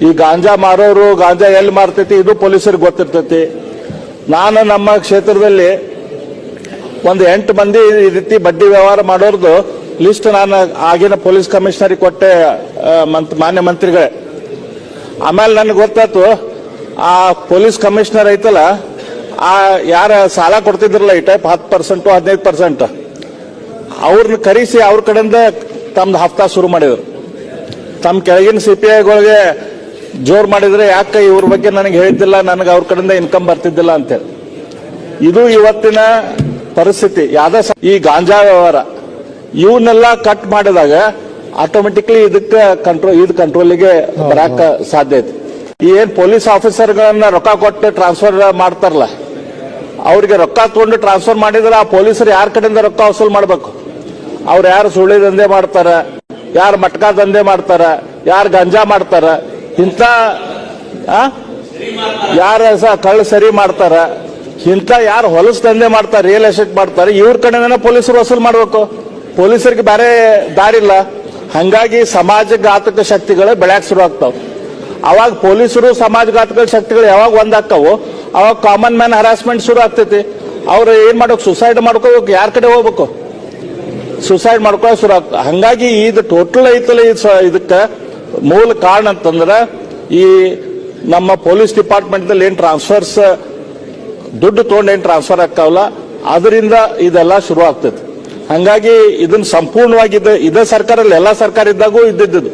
ಈ ಗಾಂಜಾ ಮಾರೋರು, ಗಾಂಜಾ ಎಲ್ಲಿ ಮಾರ್ತೈತಿ, ಇದು ಪೊಲೀಸರಿಗೆ ಗೊತ್ತಿರ್ತೈತಿ. ನಾನು ನಮ್ಮ ಕ್ಷೇತ್ರದಲ್ಲಿ ಒಂದು ಎಂಟು ಮಂದಿ ಈ ರೀತಿ ಬಡ್ಡಿ ವ್ಯವಹಾರ ಮಾಡೋರ್ದು ಲಿಸ್ಟ್ ನಾನು ಆಗಿನ ಪೊಲೀಸ್ ಕಮಿಷನರಿಗೆ ಕೊಟ್ಟೆ ಮಂತ್, ಮಾನ್ಯ ಮಂತ್ರಿಗಳೇ. ಆಮೇಲೆ ನನಗೆ ಗೊತ್ತಾಯ್ತು, ಆ ಪೊಲೀಸ್ ಕಮಿಷನರ್ ಐತಲ್ಲ, ಆ, ಯಾರ ಸಾಲ ಕೊಡ್ತಿದ್ರಲ್ಲ ಈ ಟೈಪ್ ಹತ್ತು ಪರ್ಸೆಂಟು ಹದಿನೈದು ಪರ್ಸೆಂಟ್ ಅವ್ರನ್ನ ಕರೆಸಿ ಅವ್ರ ಕಡೆಯಿಂದ ತಮ್ದು ಹಫ್ತಾ ಶುರು ಮಾಡಿದ್ರು. ತಮ್ಮ ಕೆಳಗಿನ ಸಿ ಪಿ ಐಗಳಿಗೆ ಜೋರ್ ಮಾಡಿದ್ರೆ ಯಾಕೆ ಇವ್ರ ಬಗ್ಗೆ ನನಗೆ ಹೇಳ್ತಿಲ್ಲ, ನನಗೆ ಅವ್ರ ಕಡೆಯಿಂದ ಇನ್ಕಮ್ ಬರ್ತಿದ್ದಿಲ್ಲ ಅಂತೇಳಿ. ಇದು ಇವತ್ತಿನ ಪರಿಸ್ಥಿತಿ. ಯಾವ್ದ ಈ ಗಾಂಜಾ ವ್ಯವಹಾರ ಇವನ್ನೆಲ್ಲ ಕಟ್ ಮಾಡಿದಾಗ ಆಟೋಮೆಟಿಕ್ಲಿ ಇದಕ್ಕೆ ಕಂಟ್ರೋಲ್ ಇದು ಕಂಟ್ರೋಲಿಗೆ ಬರಕ ಸಾಧ್ಯ ಐತಿ. ಏನ್ ಪೊಲೀಸ್ ಆಫೀಸರ್ಗಳನ್ನ ರೊಕ್ಕ ಕೊಟ್ಟು ಟ್ರಾನ್ಸ್ಫರ್ ಮಾಡ್ತಾರಲ್ಲ, ಅವ್ರಿಗೆ ರೊಕ್ಕ ತಗೊಂಡು ಟ್ರಾನ್ಸ್ಫರ್ ಮಾಡಿದ್ರೆ ಆ ಪೊಲೀಸರು ಯಾರ ಕಡೆಯಿಂದ ರೊಕ್ಕ ವಸೂಲ್ ಮಾಡಬೇಕು? ಅವ್ರು ಯಾರು ಸುಳ್ಳಿ ದಂಧೆ ಮಾಡ್ತಾರ, ಯಾರು ಮಟ್ಕಾ ದಂಧೆ ಮಾಡ್ತಾರ, ಯಾರು ಗಂಜಾ ಮಾಡ್ತಾರ ಇಂಥ? ಯಾರ ಸಹ ಕಳ್ಳ ಸರಿ ಮಾಡ್ತಾರ. ಇಂಥ ಯಾರು ಹೊಲಸು ದಂಧೆ ಮಾಡ್ತಾರೆ ರಿಯಲ್ ಎಸ್ಟೇಟ್ ಮಾಡ್ತಾರೆ, ಇವ್ರ ಕಡೆನೇ ಪೊಲೀಸರು ವಸೂಲ್ ಮಾಡ್ಬೇಕು? ಪೊಲೀಸರಿಗೆ ಬೇರೆ ದಾರಿಲ್ಲ. ಹಂಗಾಗಿ ಸಮಾಜಘಾತಕ ಶಕ್ತಿಗಳು ಬೆಳ್ಯಾಕ್ ಶುರು ಆಗ್ತಾವ. ಅವಾಗ ಪೊಲೀಸರು ಸಮಾಜಘಾತಕ ಶಕ್ತಿಗಳು ಯಾವಾಗ ಒಂದಾಗ್ತಾವೋ ಅವಾಗ ಕಾಮನ್ ಮ್ಯಾನ್ ಹರಾಸ್ಮೆಂಟ್ ಶುರು ಆಗ್ತೈತಿ. ಅವ್ರು ಏನ್ ಮಾಡೋಕೆ ಸುಸೈಡ್ ಮಾಡ್ಕೋಬೇಕು. ಯಾರ ಕಡೆ ಹೋಗ್ಬೇಕು? ಸುಸೈಡ್ ಮಾಡ್ಕೊಳ್ಳೋ ಶುರು ಆಗ್ತದೆ ಹಂಗಾಗಿ ಇದು ಟೋಟಲ್ ಐತಲ್ಲ ಇದಕ್ಕೆ. ಮೂಲ ಕಾರಣ ಅಂತಂದ್ರ ಈ ನಮ್ಮ ಪೊಲೀಸ್ ಡಿಪಾರ್ಟ್ಮೆಂಟ್ ಏನ್ ಟ್ರಾನ್ಸ್ಫರ್ಸ್ ದುಡ್ಡು ತೊಗೊಂಡು ಏನು ಟ್ರಾನ್ಸ್ಫರ್ ಆಗ್ತಾವಲ್ಲ, ಅದರಿಂದ ಇದೆಲ್ಲ ಶುರು ಆಗ್ತೈತಿ ಹಂಗಾಗಿ ಇದನ್ನ ಸಂಪೂರ್ಣವಾಗಿ ಇದು ಇದೇ ಸರ್ಕಾರಲ್ಲಿ ಎಲ್ಲ ಸರ್ಕಾರ ಇದ್ದಾಗೂ ಇದ್ದಿದ್ದು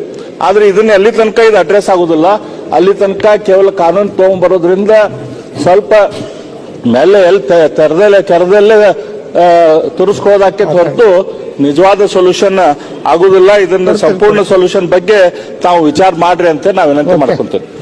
ಆದ್ರೆ ಇದನ್ನ ಎಲ್ಲಿ ತನಕ ಇದು ಅಡ್ರೆಸ್ ಆಗುದಿಲ್ಲ. ಅಲ್ಲಿ ತನಕ ಕೇವಲ ಕಾನೂನು ತಗೊಂಡ್ಬರೋದ್ರಿಂದ ಸ್ವಲ್ಪ ಮೇಲೆ ಎಲ್ಲಿ ತೆರೆದಲ್ಲೇ ಕೆರೆದಲ್ಲೇ ತುರಿಸ್ಕೋದಕ್ಕೆ ಹೊರತು ನಿಜವಾದ ಸೊಲ್ಯೂಷನ್ ಆಗುದಿಲ್ಲ. ಇದನ್ನ ಸಂಪೂರ್ಣ ಸೊಲ್ಯೂಷನ್ ಬಗ್ಗೆ ತಾವು ವಿಚಾರ ಮಾಡ್ರಿ ಅಂತ ನಾವು ವಿನಂತಿ ಮಾಡ್ಕೊಂತೇವೆ